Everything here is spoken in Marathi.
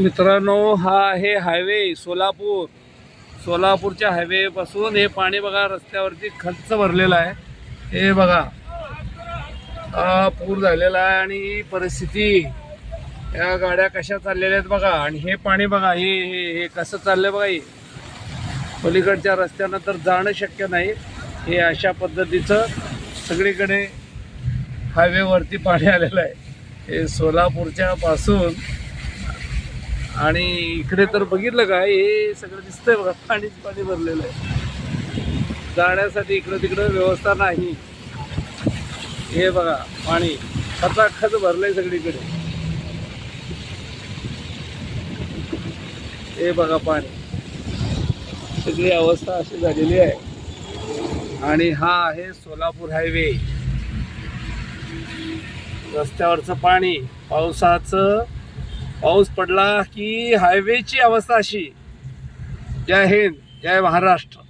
मित्रांनो हा आहे हायवे सोलापूर. सोलापूरच्या हायवेपासून हे पाणी बघा रस्त्यावरती खर्च भरलेला आहे. हे बघा हा पूर झालेला आहे आणि ही परिस्थिती. या गाड्या कशा चाललेल्या आहेत बघा. आणि हे पाणी बघा हे हे हे कसं चाललं बघा हे. पलीकडच्या रस्त्यानं तर जाणं शक्य नाही. हे अशा पद्धतीचं सगळीकडे हायवेवरती पाणी आलेलं आहे. हे सोलापूरच्या पासून आणि इकडे तर बघितलं का हे सगळं दिसतंय बघा पाणीच पाणी भरलेलं आहे. जाण्यासाठी इकडं तिकडं व्यवस्था नाही. हे बघा पाणी. खचाखच भरलंय सगळीकडे. हे बघा पाणी. सगळी अवस्था अशी झालेली आहे. आणि हा आहे सोलापूर हायवे. रस्त्यावरचं पाणी पावसाचं पाऊस पडला की हायवेची अवस्था अशी. जय हिंद जय महाराष्ट्र.